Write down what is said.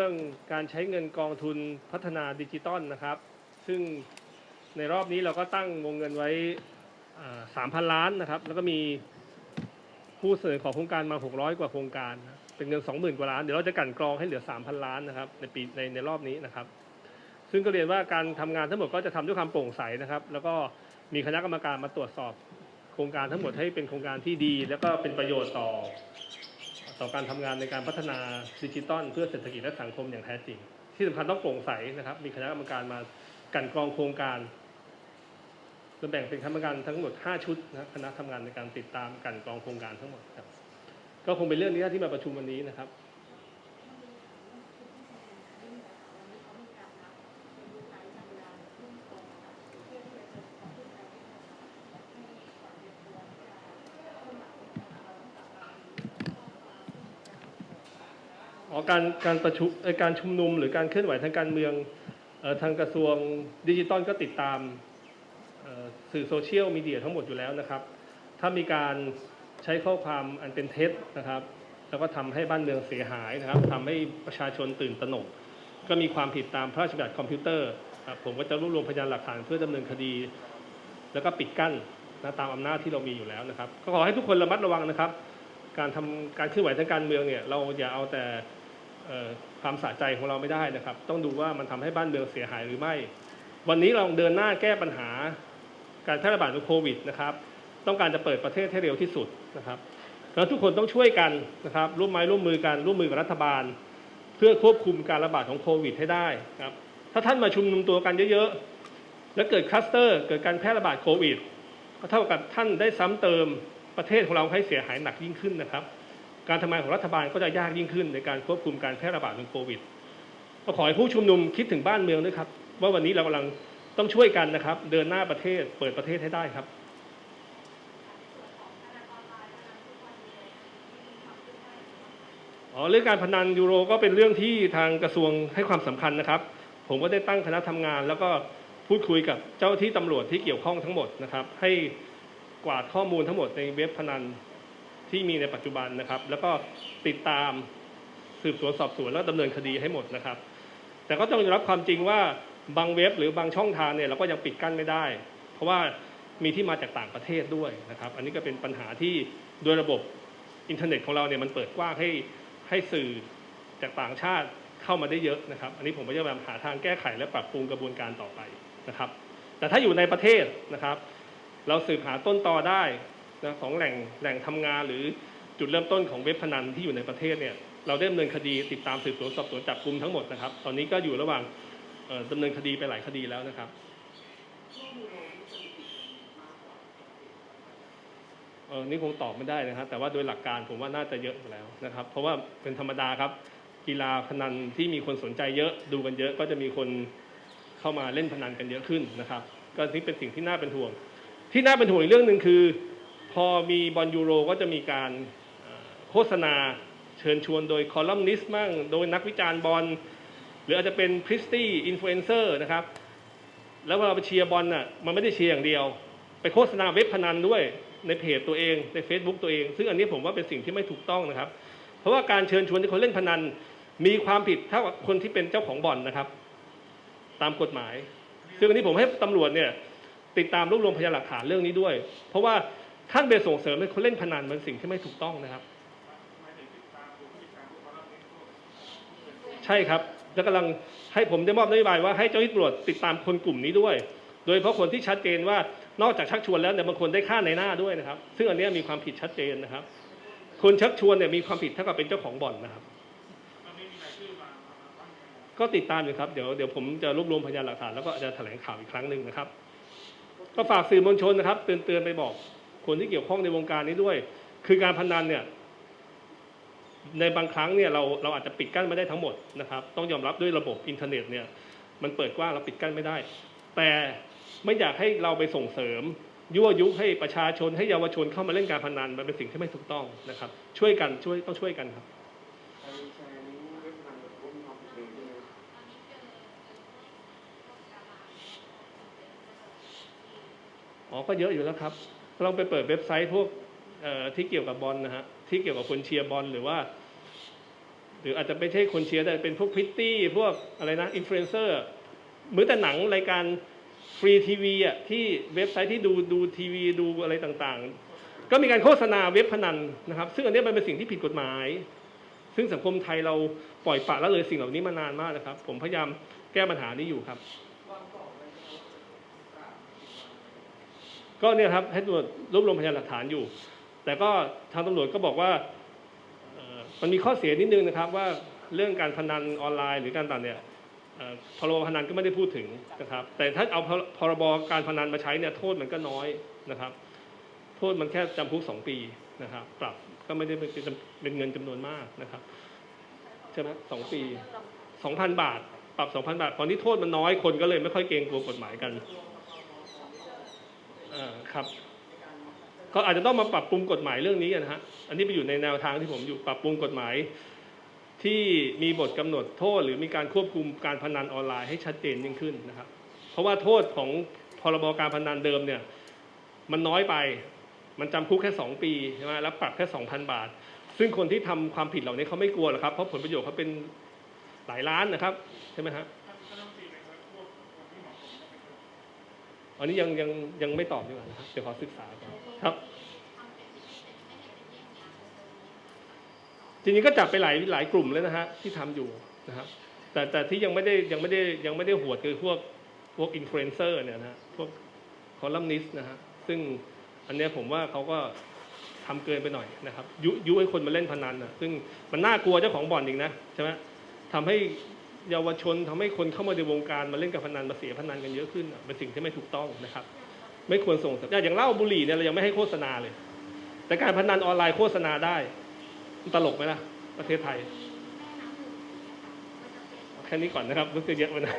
เรื่องการใช้เงินกองทุนพัฒนาดิจิตอลนะครับ ซึ่งในรอบนี้เราก็ตั้งวงเงินไว้สามพันล้านนะครับ แล้วก็มีผู้เสนอขอโครงการมา 600 กว่าโครงการ เป็นเงิน 20,000 กว่าล้าน เดี๋ยวเราจะกันกรองให้เหลือ 3,000 ล้านนะครับในปีในในรอบนี้นะครับ ซึ่งก็เรียนว่าการทำงานทั้งหมดก็จะทำด้วยความโปร่งใสนะครับ แล้วก็มีคณะกรรมการมาตรวจสอบโครงการทั้งหมดให้เป็นโครงการที่ดี แล้วก็เป็นประโยชน์ต่อ ต่อการทำงานในการพัฒนาดิจิตอลเพื่อเศรษฐกิจและสังคมอย่างแท้จริง ที่สำคัญต้องโปร่งใสนะครับ มีคณะกรรมการมากันกรองโครงการจะแบ่งเป็นคณะกรรมการทั้งหมด 5 ชุดนะคณะทำงานในการติดตามกันกรองโครงการทั้งหมดครับ ก็คงเป็นเรื่องนี้ที่มาประชุมวันนี้นะครับ อ๋อการการประชุมการชุมนุมหรือการเคลื่อนไหวทางการเมืองออทางกระทรวงดิจิตอลก็ติดตามสื่อโซเชียลมีเดียทั้งหมดอยู่แล้วนะครับ ถ้ามีการใช้ข้อความอันเป็นเท็จนะครับ แล้วก็ทำให้บ้านเมืองเสียหายนะครับทำให้ประชาชนตื่นตระหนก ก็มีความผิดตามพระราชบัญญัติคอมพิวเตอร์ครับผมก็จะรวบรวมพยานหลักฐานเพื่อดำเนินคดี แล้วก็ปิดกั้นนะตามอำนาจที่เรามีอยู่แล้วนะครับ ก็ขอให้ทุกคนระมัดระวังนะครับ การทำการเคลื่อนไหวทางการเมืองเนี่ยเราอย่าเอาแต่ ความสะใจของเราไม่ได้นะครับ ต้องดูว่ามันทำให้บ้านเมืองเสียหายหรือไม่ วันนี้เราเดินหน้าแก้ปัญหา การแพร่ระบาดของโควิดนะครับ ต้องการจะเปิดประเทศให้เร็วที่สุดนะครับแล้วทุกคนต้องช่วยกันนะครับร่วมไม้ร่วมมือกันร่วมมือกับรัฐบาล เพื่อควบคุมการระบาดของโควิดให้ได้ครับถ้าท่านมาชุมนุมตัวกันเยอะๆแล้วเกิดคลัสเตอร์ เกิดการแพร่ระบาดโควิดก็เท่ากับท่านได้ซ้ำเติมประเทศของเราให้เสียหายหนักยิ่งขึ้นนะครับ การทำงานของรัฐบาลก็จะยากยิ่งขึ้นในการควบคุมการแพร่ระบาดของโควิดก็ขอให้ผู้ชุมนุมคิดถึงบ้านเมืองด้วยครับ ว่าวันนี้เรากำลังต้องช่วยกันนะครับ เดินหน้าประเทศเปิดประเทศให้ได้ครับอ๋อเรื่องการพนันยูโรก็เป็นเรื่องที่ทางกระทรวงให้ความสำคัญนะครับ ผมก็ได้ตั้งคณะทำงาน แล้วก็พูดคุยกับเจ้าหน้าที่ตำรวจที่เกี่ยวข้องทั้งหมดนะครับ ให้กวาดข้อมูลทั้งหมดในเว็บพนัน ที่มีในปัจจุบันนะครับ แล้วก็ติดตามสืบสวนสอบสวนแล้วดำเนินคดีให้หมดนะครับ แต่ก็ต้องยอมรับความจริงว่าบางเว็บหรือบางช่องทางเนี่ยเราก็ยังปิดกั้นไม่ได้ เพราะว่ามีที่มาจากต่างประเทศด้วยนะครับ อันนี้ก็เป็นปัญหาที่โดยระบบอินเทอร์เน็ตของเราเนี่ยมันเปิดกว้างให้ให้สื่อจากต่างชาติเข้ามาได้เยอะนะครับ อันนี้ผมก็จะพยายามหาทางแก้ไขและปรับปรุงกระบวนการต่อไปนะครับ แต่ถ้าอยู่ในประเทศนะครับ เราสืบหาต้นตอได้ นะของแหล่งแหล่งทำงานหรือจุดเริ่มต้นของเว็บพนันที่อยู่ในประเทศเนี่ยเราได้ดำเนินคดีติดตามสืบสวนสอบสวนจับกลุ่มทั้งหมดนะครับ ตอนนี้ก็อยู่ระหว่างดำเนินคดีไปหลายคดีแล้วนะครับเออนี่คงตอบไม่ได้นะครับแต่ว่าโดยหลักการผมว่าน่าจะเยอะแล้วนะครับ เพราะว่าเป็นธรรมดาครับ กีฬาพนันที่มีคนสนใจเยอะดูกันเยอะก็จะมีคนเข้ามาเล่นพนันกันเยอะขึ้นนะครับ ก็นี่เป็นสิ่งที่น่าเป็นห่วง ที่น่าเป็นห่วงอีกเรื่องหนึ่งคือ พอมีบอลยูโรก็จะมีการโฆษณาเชิญชวนโดยคอลัมนิสต์มั่ง โดยนักวิจารณ์บอลหรืออาจจะเป็นพริสตี้อินฟลูเอนเซอร์นะครับ แล้วเวลาไปเชียร์บอลน่ะมันไม่ได้เชียร์อย่างเดียว ไปโฆษณาเว็บพนันด้วยในเพจตัวเองใน Facebook ตัวเอง ซึ่งอันนี้ผมว่าเป็นสิ่งที่ไม่ถูกต้องนะครับ เพราะว่าการเชิญชวนให้คนเล่นพนัน มีความผิดเท่ากับคนที่เป็นเจ้าของบ่อนนะครับ ตามกฎหมาย ซึ่งอันนี้ผมให้ตำรวจเนี่ยติดตามรวบรวมพยานหลักฐานเรื่องนี้ด้วย เพราะว่า ท่านไปส่งเสริมให้คนเล่นพนันเป็นสิ่งที่ไม่ถูกต้องนะครับ ใช่ครับแล้วกำลังให้ผมได้มอบนโยบายว่าให้เจ้าหน้าที่ตำรวจติดตามคนกลุ่มนี้ด้วย โดยเฉพาะคนที่ชัดเจนว่านอกจากชักชวนแล้วเนี่ยบางคนได้ค่าในหน้าด้วยนะครับ ซึ่งอันนี้มีความผิดชัดเจนนะครับ คนชักชวนเนี่ยมีความผิดเท่ากับเป็นเจ้าของบ่อนนะครับ ก็ติดตามอยู่ครับเดี๋ยวเดี๋ยวผมจะรวบรวมพยานหลักฐานแล้วก็จะแถลงข่าวอีกครั้งหนึ่งนะครับ ก็ฝากสื่อมวลชนนะครับ เตือนเตือนไปบอก คนที่เกี่ยวข้องในวงการนี้ด้วย คือการพนันเนี่ยในบางครั้งเนี่ยเราเราอาจจะปิดกั้นไม่ได้ทั้งหมดนะครับ ต้องยอมรับด้วยระบบอินเทอร์เน็ตเนี่ยมันเปิดกว้างเราปิดกั้นไม่ได้ แต่ไม่อยากให้เราไปส่งเสริม ยั่วยุให้ประชาชนให้เยาวชนเข้ามาเล่นการพนันมันเป็นสิ่งที่ไม่ถูกต้องนะครับ ช่วยกันช่วยต้องช่วยกันครับอ๋อก็เยอะอยู่แล้วครับ ลองไปเปิดเว็บไซต์พวกที่เกี่ยวกับบอลนะฮะที่เกี่ยวกับคนเชียร์บอลหรือว่า หรืออาจจะไม่ใช่คนเชียร์แต่เป็นพวกพิตตี้พวกอะไรนะอินฟลูเอนเซอร์มือแต่หนังรายการฟรีทีวีอะที่เว็บไซต์ที่ดูดูทีวีดูอะไรต่างๆ ก็มีการโฆษณาเว็บพนันนะครับ ซึ่งอันนี้มันเป็นสิ่งที่ผิดกฎหมาย ซึ่งสังคมไทยเราปล่อยปละละเลยสิ่งเหล่านี้มานานมากนะครับ ผมพยายามแก้ปัญหานี้อยู่ครับ ก็เนี่ยครับให้ตำรวจรวบรวมพยานหลักฐานอยู่ แต่ก็ทางตำรวจก็บอกว่ามันมีข้อเสียนิดนึงนะครับว่าเรื่องการพนันออนไลน์หรือการต่างเนี่ยพรบพนันก็ไม่ได้พูดถึงนะครับ แต่ถ้าเอาพรบการพนันมาใช้เนี่ยโทษมันก็น้อยนะครับ โทษมันแค่จำคุกสองปีนะครับ ปรับก็ไม่ได้เป็นเงินจำนวนมากนะครับใช่ไหมสองปีสองพันบาท ปรับสองพันบาทตอนนี้โทษมันน้อยคนก็เลยไม่ค่อยเกรงกลัวกฎหมายกัน อ่าครับ ก็อาจจะต้องมาปรับปรุงกฎหมายเรื่องนี้กันนะฮะอันนี้ไปอยู่ในแนวทางที่ผมอยู่ปรับปรุงกฎหมาย ที่มีบทกำหนดโทษ หรือมีการควบคุมการพนันออนไลน์ให้ชัดเจนยิ่งขึ้นนะครับ เพราะว่าโทษของพรบการพนันเดิมเนี่ย มันน้อยไปมันจำคุกแค่สองปีใช่ไหมแล้วปรับแค่สองพันบาท ซึ่งคนที่ทำความผิดเหล่านี้เขาไม่กลัวหรอกครับ เพราะผลประโยชน์เขาเป็นหลายล้านนะครับ ใช่ไหมฮะ อันนี้ยังยังยังไม่ตอบดีกว่านะครับเดี๋ยวขอศึกษาก่อนครับจริงๆก็จับไปหลายหลายกลุ่มแล้วนะฮะที่ทำอยู่นะครับแต่แต่ที่ยังไม่ได้ยังไม่ได้ยังไม่ได้หวดคือพวกพวกอินฟลูเอนเซอร์เนี่ยนะฮะพวกคอลัมนิสต์นะฮะซึ่งอันเนี้ยผมว่าเขาก็ทำเกินไปหน่อยนะครับยุยุให้คนมาเล่นพนันนะซึ่งมันน่ากลัวเจ้าของบ่อนอีกนะใช่ไหมทำให้ เยาวชนทำให้คนเข้ามาในวงการมาเล่นกับพนันมาเสียพนันกันเยอะขึ้นเป็นสิ่งที่ไม่ถูกต้องนะครับ ไม่ควรส่งอย่างเหล้าบุหรี่เนี่ยเรายังไม่ให้โฆษณาเลย แต่การพนันออนไลน์โฆษณาได้ตลกไหมล่ะประเทศไทยแค่นี้ก่อนนะครับรู้สึกเยอะไปนะ